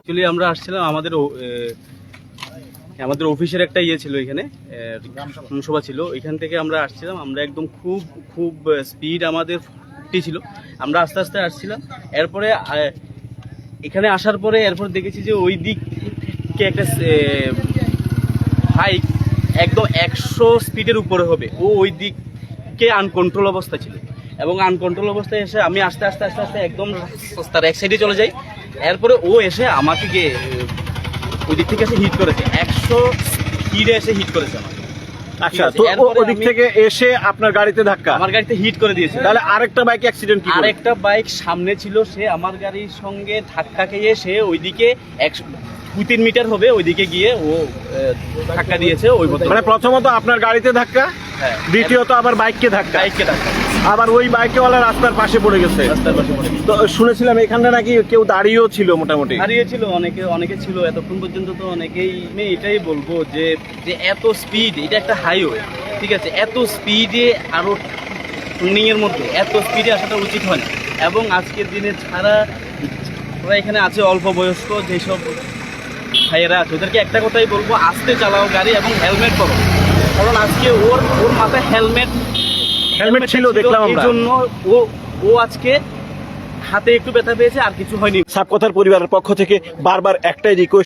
Actually আমরা আসছিলাম আমাদের আমাদের অফিসের একটা ইয়ে ছিল এখানে সভা ছিল। এখান থেকে আমরা আসছিলাম। আমরা একদম খুব খুব স্পিড আমাদের ছিল। আমরা আস্তে আস্তে আসছিলাম। এরপরে এখানে আসার পরে এরপর দেখেছি যে ওই দিকে একটা হাইক একদম একশো স্পিডের উপরে হবে। ও ওই দিককে আনকন্ট্রোল অবস্থা ছিল। এবং আনকন্ট্রোল অবস্থায় এসে আমি আস্তে আস্তে আস্তে আস্তে একদম রাস্তার এক সাইডে চলে যাই। এরপরে ও এসে আমাকে গিয়ে ওই দিক থেকে এসে হিট করেছে। একশো স্পিডে এসে হিট করেছে আমাকে। আচ্ছা তো ওদিক থেকে এসে আপনার গাড়িতে ধাক্কা? আমার গাড়িতে হিট করে দিয়েছে। তাহলে আরেকটা বাইক অ্যাক্সিডেন্ট কি আর করে? একটা বাইক সামনে ছিল সে আমার গাড়ির সঙ্গে ধাক্কা খেয়ে সে ওইদিকে এক দু তিন মিটার হবে ওইদিকে গিয়ে ও ধাক্কা দিয়েছে ওই মানে প্রথমত আপনার গাড়িতে ধাক্কা? দ্বিতীয়ত আবার বাইককে ধাক্কা। বাইককে ধাক্কা। আবার ওই বাইকওয়ালা রাস্তার পাশে পড়ে গেছে। রাস্তার পাশে পড়ে গেছে। তো শুনেছিলাম এখানে নাকি কেউ দাঁড়িয়েও ছিল মোটামুটি। দাঁড়িয়ে ছিল অনেকে অনেকে ছিল। এতক্ষণ পর্যন্ত তো অনেকেই আমি এটাই বলব যে যে এত স্পিড এটা একটা হাইওয়ে ঠিক আছে? এত স্পিডে আরও টুর্নিং এর মধ্যে এত স্পিডে আসাটা উচিত হয় না। এবং আজকের দিনে ছাড়া ওরা এখানে আছে অল্প বয়স্ক যেসব ভাইয়েরা আছে ওদেরকে একটা কথাই বলব আস্তে চালাও গাড়ি এবং হেলমেট পরো। কারণ আজকে ওর ওর মাথায় হেলমেট হেলমেট ছিল দেখলাম আমরা। জন্য ও ও আজকে হাতে একটু ব্যথা পেয়েছে আর কিছু হয়নি। সাপকথার পরিবারের পক্ষ থেকে বারবার একটাই রিকোয়েস্ট